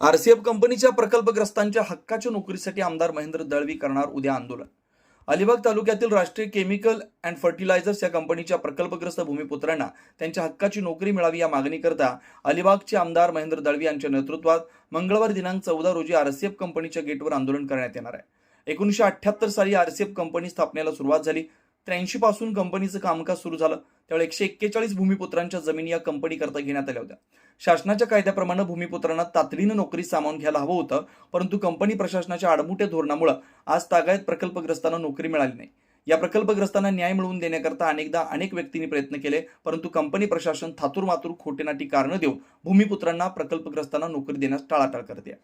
RCF कंपनीच्या प्रकल्पग्रस्तांच्या हक्काच्या नोकरीसाठी आमदार महेंद्र दळवी करणार उद्या आंदोलन. अलिबाग तालुक्यातील राष्ट्रीय केमिकल अँड फर्टिलायझर्स या कंपनीच्या प्रकल्पग्रस्त भूमिपुत्रांना त्यांच्या हक्काची नोकरी मिळावी या मागणीकरता अलिबागचे आमदार महेंद्र दळवी यांच्या नेतृत्वात मंगळवार दिनांक चौदा रोजी आरसीएफ कंपनीच्या गेटवर आंदोलन करण्यात येणार आहे. एकोणीसशे अठ्ठ्याहत्तर साली आरसीएफ कंपनी स्थापनेला सुरुवात झाली. त्र्याऐंशी पासून कंपनीचं कामकाज सुरू झालं. त्यावेळी एकशे एक्केचाळीस भूमिपुत्रांच्या जमिनी या कंपनीकरता घेण्यात आल्या होत्या. शासनाच्या कायद्याप्रमाणे भूमिपुत्रांना तातडीनं नोकरी सामावून घ्यायला हवं होतं परंतु कंपनी प्रशासनाच्या आडमुठ्या धोरणामुळे आज तागायत प्रकल्पग्रस्तांना नोकरी मिळाली नाही. या प्रकल्पग्रस्तांना न्याय मिळवून देण्याकरता अनेकदा अनेक व्यक्तींनी प्रयत्न केले परंतु कंपनी प्रशासन थातूर मातूर खोटेनाटी कारणं देऊन भूमिपुत्रांना प्रकल्पग्रस्तांना नोकरी देण्यास टाळाटाळ करते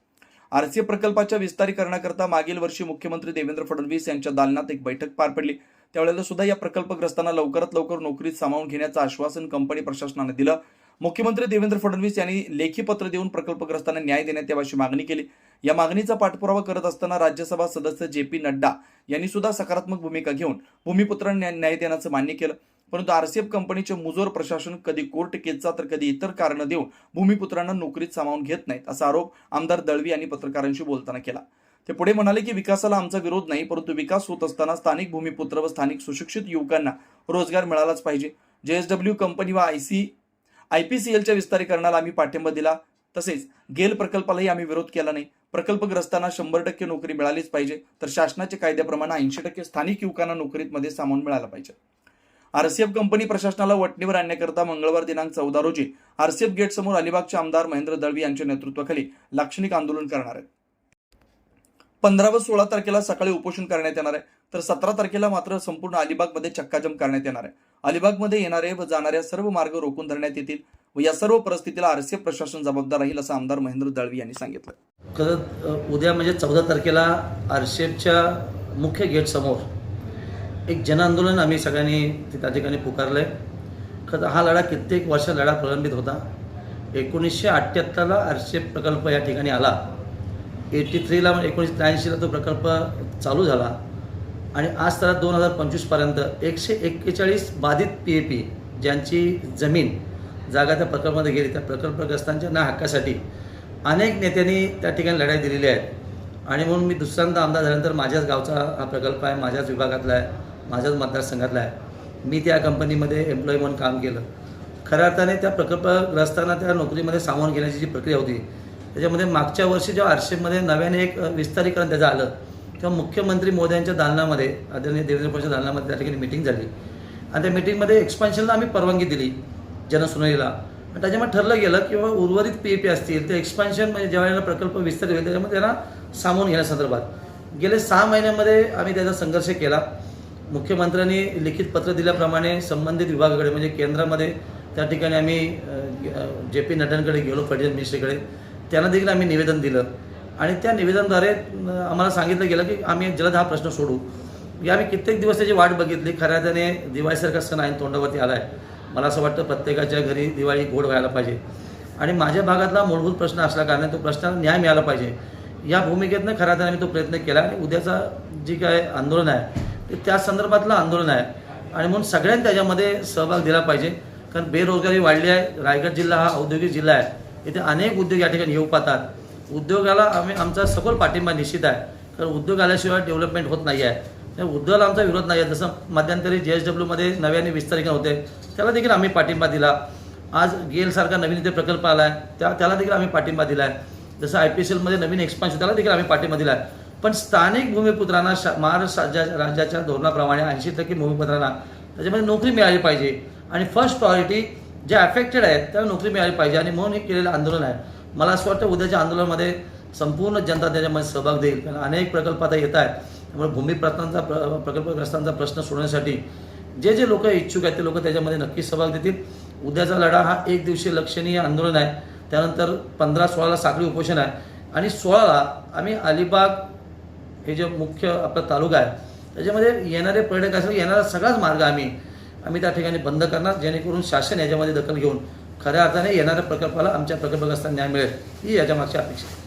आरसीए प्रकल्पाच्या विस्तारीकरणाकरता मागील वर्षी मुख्यमंत्री देवेंद्र फडणवीस यांच्या दालनात एक बैठक पार पडली. त्यावेळेला सुद्धा या प्रकल्पग्रस्तांना लवकरात लवकर नोकरीत सामावून घेण्याचं आश्वासन कंपनी प्रशासनाने दिलं. मुख्यमंत्री देवेंद्र फडणवीस यांनी लेखी पत्र देऊन प्रकल्पग्रस्तांना न्याय देण्यात यावा अशी मागणी केली. या मागणीचा पाठपुरावा करत असताना राज्यसभा सदस्य जे पी नड्डा यांनी सुद्धा सकारात्मक भूमिका घेऊन भूमिपुत्रांना न्याय- न्याय देण्याचं मान्य केलं. परंतु आरसीएफ कंपनीचे मुजोर प्रशासन कधी कोर्ट केसचा तर कधी इतर कारणं देऊन भूमिपुत्रांना नोकरीत सामावून घेत नाहीत असा आरोप आमदार दळवी यांनी पत्रकारांशी बोलताना केला. ते पुढे म्हणाले की विकासाला आमचा विरोध नाही परंतु विकास होत असताना स्थानिक भूमिपुत्र व स्थानिक सुशिक्षित युवकांना रोजगार मिळालाच पाहिजे. जेएसडब्ल्यू कंपनी व I C I P C एलच्या विस्तारीकरणाला आम्ही पाठिंबा दिला. तसेच गेल प्रकल्पालाही आम्ही विरोध केला नाही. प्रकल्पग्रस्तांना शंभर टक्के नोकरी मिळालीच पाहिजे. तर शासनाच्या कायद्याप्रमाणे ऐंशी टक्के स्थानिक युवकांना नोकरीमध्ये सामावून मिळालं पाहिजे. आरसीएफ कंपनी प्रशासनाला वटणीवर आणण्याकरता मंगळवार दिनांक चौदा रोजी आरसीएफ गेट समोर अलिबागचे आमदार महेंद्र दळवी यांच्या नेतृत्वाखाली लाक्षणिक आंदोलन करणार आहेत. पंधरा व सोळा तारखेला सकाळी उपोषण करण्यात येणार आहे. तर सतरा तारखेला मात्र संपूर्ण अलिबागमध्ये चक्काजम करण्यात येणार आहे. अलिबागमध्ये येणारे व जाणाऱ्या सर्व मार्ग रोखून धरण्यात येतील व या सर्व परिस्थितीला आरसीएफ प्रशासन जबाबदार राहील असं आमदार महेंद्र दळवी यांनी सांगितलं. खरं उद्या म्हणजे चौदा तारखेला आरशेपच्या मुख्य गेटसमोर एक जनआंदोलन आम्ही सगळ्यांनी ते त्या ठिकाणी पुकारलं आहे खरं हा लढा कित्येक वर्ष लढा प्रलंबित होता. एकोणीसशे अठ्ठ्याहत्तरला आरशेप प्रकल्प या ठिकाणी आला. एटी थ्रीला एकोणीसशे त्र्याऐंशीला तो प्रकल्प चालू झाला. आणि आज तर दोन हजार पंचवीसपर्यंत एकशे एक्केचाळीस बाधित पी ए पी ज्यांची जमीन जागा त्या प्रकल्पामध्ये गेली त्या प्रकल्पग्रस्तांच्या ना हक्कासाठी अनेक नेत्यांनी त्या ठिकाणी लढाई दिलेली आहे. आणि म्हणून मी दुसऱ्यांदा आमदार झाल्यानंतर माझ्याच गावचा हा प्रकल्प आहे माझ्याच विभागातला आहे माझ्याच मतदारसंघातला आहे. मी त्या कंपनीमध्ये एम्प्लॉई म्हणून काम केलं. खऱ्या अर्थाने त्या प्रकल्पग्रस्तांना त्या नोकरीमध्ये सामावून घेण्याची जी प्रक्रिया होती त्याच्यामध्ये मागच्या वर्षी जेव्हा आरशेमध्ये नव्याने एक विस्तारीकरण त्याचं आलं तेव्हा मुख्यमंत्री मोदयांच्या दालनामध्ये आदरणीय देवेंद्र फडणवीस दालनामध्ये त्या ठिकाणी मिटिंग झाली. आणि त्या मिटिंगमध्ये एक्सपान्शनला आम्ही परवानगी दिली जनसुनाईला. आणि त्याच्यामुळे ठरलं गेलं की बाबा उर्वरित पी ए पी असतील ते एक्सपान्शन म्हणजे जेव्हा यांना प्रकल्प विस्तारित होईल त्याच्यामध्ये त्यांना सामावून घेण्यासंदर्भात गेले सहा महिन्यामध्ये आम्ही त्याचा संघर्ष केला. मुख्यमंत्र्यांनी लिखित पत्र दिल्याप्रमाणे संबंधित विभागाकडे म्हणजे केंद्रामध्ये त्या ठिकाणी आम्ही जे पी नड्डांकडे गेलो फडणवीस मिनिस्ट्रीकडे. त्यांना देखील आम्ही निवेदन दिलं. आणि त्या निवेदनाद्वारे आम्हाला सांगितलं गेलं की आम्ही जलद हा प्रश्न सोडू. या आम्ही कित्येक दिवस त्याची वाट बघितली. खऱ्या त्याने दिवाळीसारखा सण आहे तोंडावरती आला आहे मला असं वाटतं प्रत्येकाच्या घरी दिवाळी गोड व्हायला पाहिजे. आणि माझ्या भागातला मूलभूत प्रश्न असल्या कारणाने तो प्रश्नाला न्याय मिळाला पाहिजे. या भूमिकेतनं खऱ्या त्याने आम्ही तो प्रयत्न केला आणि उद्याचा जी काय आंदोलन आहे ते त्या संदर्भातलं आंदोलन आहे. आणि म्हणून सगळ्यांनी त्याच्यामध्ये सहभाग दिला पाहिजे. कारण बेरोजगारी वाढली आहे. रायगड जिल्हा हा औद्योगिक जिल्हा आहे. इथे अनेक उद्योग या ठिकाणी येऊ पाहतात. उद्योगाला आम्ही आमचा सखोल पाठिंबा निश्चित आहे. कारण उद्योग आल्याशिवाय डेव्हलपमेंट होत नाही आहे उद्योगाला आमचा विरोध नाही आहे जसं मध्यंतरी जे एस डब्ल्यूमध्ये नव्याने विस्तारीकरण होते. त्याला देखील आम्ही पाठिंबा दिला. आज गेलसारखा नवीन इथे प्रकल्प आला आहे त्या त्याला देखील आम्ही पाठिंबा दिला आहे जसं आय पी एस एलमध्ये नवीन एक्सपान्शन त्याला देखील आम्ही पाठिंबा दिला आहे पण स्थानिक भूमिपुत्रांना शा महाराष्ट्र राज्या राज्याच्या धोरणाप्रमाणे ऐंशी टक्के भूमिपुत्रांना त्याच्यामध्ये नोकरी मिळाली पाहिजे. आणि फर्स्ट प्रायोरिटी जे अफेक्टेड आहेत त्याला नोकरी मिळाली पाहिजे आणि म्हणून हे केलेलं आंदोलन आहे. मला असं वाटतं उद्याच्या आंदोलनामध्ये संपूर्ण जनता त्याच्यामध्ये सहभाग देईल. कारण अनेक प्रकल्प आता येत आहेत. त्यामुळे भूमिप्रश्नांचा प्र प्रकल्पग्रस्तांचा प्रश्न सोडवण्यासाठी जे जे लोक इच्छुक आहेत ते लोक त्याच्यामध्ये नक्की सहभाग देतील. उद्याचा लढा हा एक दिवशी लक्षणीय आंदोलन आहे. त्यानंतर पंधरा सोळाला साखळी उपोषण आहे. आणि सोळाला आम्ही अलिबाग हे जे मुख्य आपला तालुका आहे त्याच्यामध्ये येणारे पर्यटक असेल येणारा सगळाच मार्ग आम्ही आम्ही त्या ठिकाणी बंद करणार जेणेकरून शासन याच्यामध्ये दखल घेऊन खऱ्या अर्थाने येणाऱ्या प्रकल्पाला आमच्या प्रकल्पग्रस्तांना न्याय मिळेल ही याच्यामागची अपेक्षा आहे.